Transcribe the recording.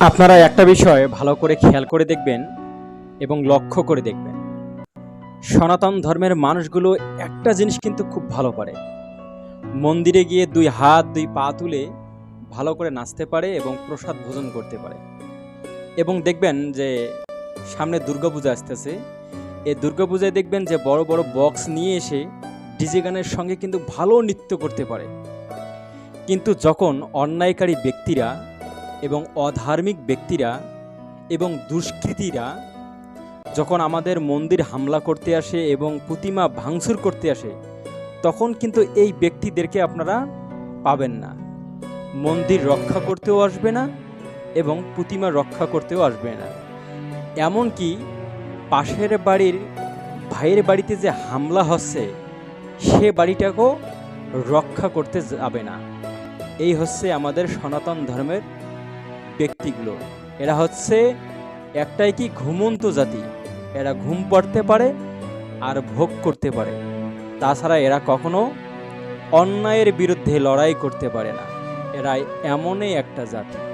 আপনারা একটা বিষয় ভালো করে খেয়াল করে দেখবেন এবং লক্ষ্য করে দেখবেন। সনাতন ধর্মের মানুষগুলো একটা জিনিস কিন্তু খুব ভালো পারে। মন্দিরে গিয়ে দুই হাত, দুই পা তুলে ভালো করে নাচতে পারে এবং প্রসাদ ভোজন করতে পারে। এবং দেখবেন যে সামনে দুর্গাপূজা আসতেছে। এই দুর্গাপূজায় দেখবেন যে বড় বড় বক্স নিয়ে এসে ডিজে গানের সঙ্গে কিন্তু ভালো নৃত্য করতে পারে। কিন্তু যখন অন্যায়কারী ব্যক্তিরা এবং অধার্মিক ব্যক্তিরা এবং দুষ্কৃতীরা যখন আমাদের মন্দির হামলা করতে আসে এবং প্রতিমা ভাঙচুর করতে আসে, তখন কিন্তু এই ব্যক্তিদেরকে আপনারা পাবেন না। মন্দির রক্ষা করতেও আসবে না এবং প্রতিমা রক্ষা করতেও আসবে না। এমনকি পাশের বাড়ির ভাইয়ের বাড়িতে যে হামলা হচ্ছে, সে বাড়িটাকেও রক্ষা করতে যাবে না। এই হচ্ছে আমাদের সনাতন ধর্মের ব্যক্তিগুলো। এরা হচ্ছে একটাই কি ঘুমন্ত জাতি। এরা ঘুম পড়তে পারে আর ভোগ করতে পারে। তাছাড়া এরা কখনো অন্যায়ের বিরুদ্ধে লড়াই করতে পারে না। এরা এমনই একটা জাতি।